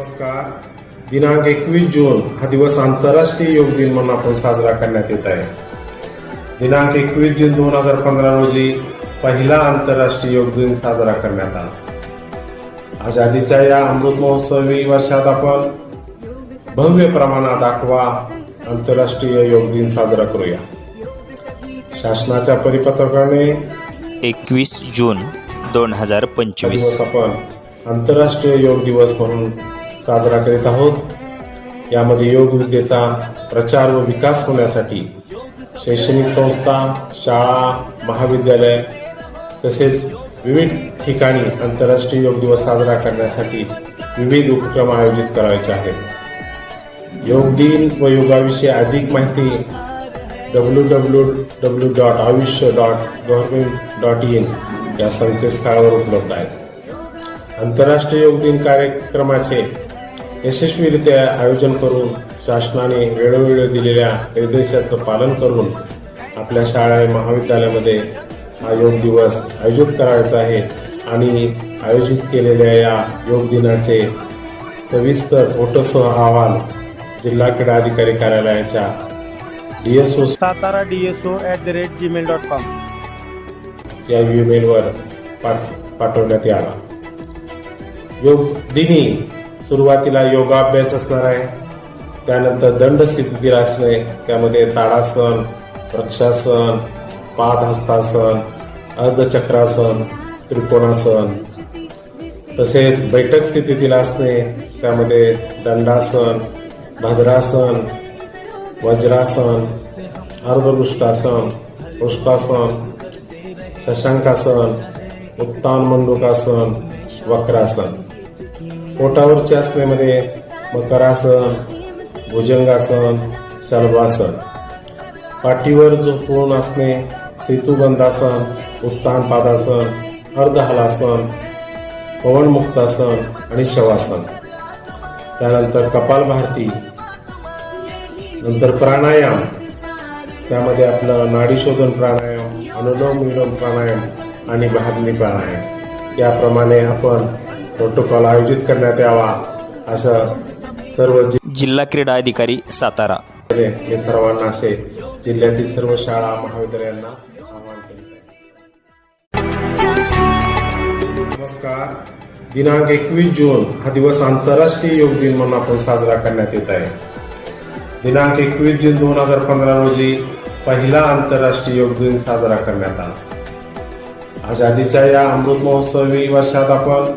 नमस्कार. दिनांक एकवीस जून हा दिवस आंतरराष्ट्रीय योग दिन म्हणून आपण साजरा करण्यात येत आहे. दिनांक एकवीस जून दोन हजार पंधरा रोजी पहिला आंतरराष्ट्रीय योग दिन साजरा करण्यात आला. आझादीच्या या अमृत महोत्सवी वर्षात आपण भव्य प्रमाणात आठवा आंतरराष्ट्रीय योग दिन साजरा करूया. शासनाच्या परिपत्रकाने एकवीस जून दोन हजार पंचवीस. आपण आंतरराष्ट्रीय योग दिवस म्हणून साजरा करीत आहोत. यामध्ये योग विद्येचा प्रचार व विकास होण्यासाठी शैक्षणिक संस्था शाळा महाविद्यालय तसेच विविध ठिकाणी आंतरराष्ट्रीय योग दिवस साजरा करण्यासाठी विविध उपक्रम आयोजित करायचे आहेत. योग दिन व योगाविषयी अधिक माहिती डब्ल्यू डब्ल्यू डब्ल्यू डॉट आयुष्य डॉट गव्हर्नमेंट डॉट इन या संकेतस्थळावर उपलब्ध आहेत आंतरराष्ट्रीय योग दिन कार्यक्रमाचे यशस्वीरित्या आयोजन करून शासनाने वेळोवेळी दिलेल्या निर्देशाचं पालन करून आपल्या शाळा महाविद्यालयामध्ये हा योग दिवस आयोजित करायचा आहे आणि आयोजित केलेल्या या योग दिनाचे सविस्तर फोटोसह अहवाल जिल्हा क्रीडा अधिकारी कार्यालयाच्या DSO Satara D S O at the rate Gmail dot com या ईमेलवर पाठ पाठवण्यात यावा. योग दिनी सुरुवातीला योगाभ्यास असणार आहे. त्यानंतर दंड स्थितीतील असणे त्यामध्ये ताडासन वृक्षासन पादहस्तासन अर्धचक्रासन त्रिकोणासन. तसेच बैठक स्थितीतील असणे त्यामध्ये दंडासन भद्रासन वज्रासन अर्धवृष्टासन पुष्पासन शशांकासन उत्तान मंडुकासन वक्रासन. पोटावरच्या आसनेमध्ये मकरासन भुजंगासन शलभासन. पाठीवर झोपून असणे सेतुबंधासन उत्तान पादासन अर्धहलासन पवनमुक्तासन आणि शवासन. त्यानंतर कपालभारती नंतर प्राणायाम. त्यामध्ये आपलं नाडीशोधन प्राणायाम अनुलोम विलोम प्राणायाम आणि भागणी प्राणायाम. याप्रमाणे आपण प्रोटोकॉल आयोजित करण्यात यावा असं सर्व जिल्हा क्रीडा अधिकारी सातारा. मी सर्वांना असे जिल्ह्यातील सर्व शाळा महाविद्यालयांना आवाहन आहे नमस्कार. दिनांक एकवीस जून हा दिवस आंतरराष्ट्रीय योग दिन म्हणून आपण साजरा करण्यात येत आहे. दिनांक एकवीस जून दोन हजार पंधरा रोजी पहिला आंतरराष्ट्रीय योग दिन साजरा करण्यात आला. आझादीच्या या अमृत महोत्सवी वर्षात आपण